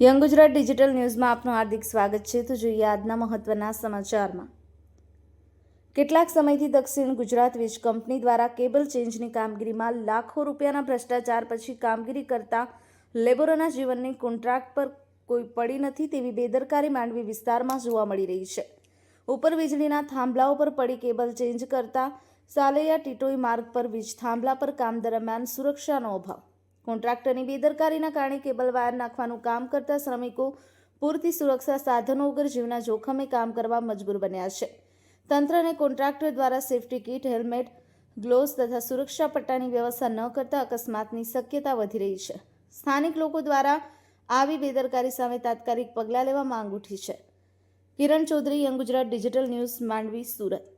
Young Gujarat digital ન્યૂઝમાં આપનું હાર્દિક સ્વાગત છે. તો જોઈએ આજના મહત્વના સમાચારમાં. કેટલાક સમયથી દક્ષિણ ગુજરાત વીજ કંપની દ્વારા કેબલ ચેન્જની કામગીરીમાં લાખો રૂપિયાના ભ્રષ્ટાચાર પછી કામગીરી કરતા લેબરોના જીવનની કોન્ટ્રાક્ટ પર કોઈ પડી નથી તેવી બેદરકારી માંડવી વિસ્તારમાં જોવા મળી રહી છે. ઉપર વીજળીના થાંભલાઓ પર પડી કેબલ ચેન્જ કરતા સાલૈયા ટીટોઈ માર્ગ પર વીજ થાંભલા પર કામ દરમિયાન સુરક્ષાનો અભાવ. કોન્ટ્રાક્ટરની બેદરકારીના કારણે કેબલ વાયર નાખવાનું કામ કરતા શ્રમિકો પૂરતી સુરક્ષા સાધનો વગર જીવના જોખમે કામ કરવા મજબૂર બન્યા છે. તંત્ર અને કોન્ટ્રાક્ટર દ્વારા સેફટી કીટ, હેલ્મેટ, ગ્લોવ્સ તથા સુરક્ષા પટ્ટાની વ્યવસ્થા ન કરતા અકસ્માતની શક્યતા વધી રહી છે. સ્થાનિક લોકો દ્વારા આવી બેદરકારી સામે તાત્કાલિક પગલાં લેવા માંગ ઉઠી છે. Kiran Chaudhary, young Gujarat digital news Mandvi, Surat.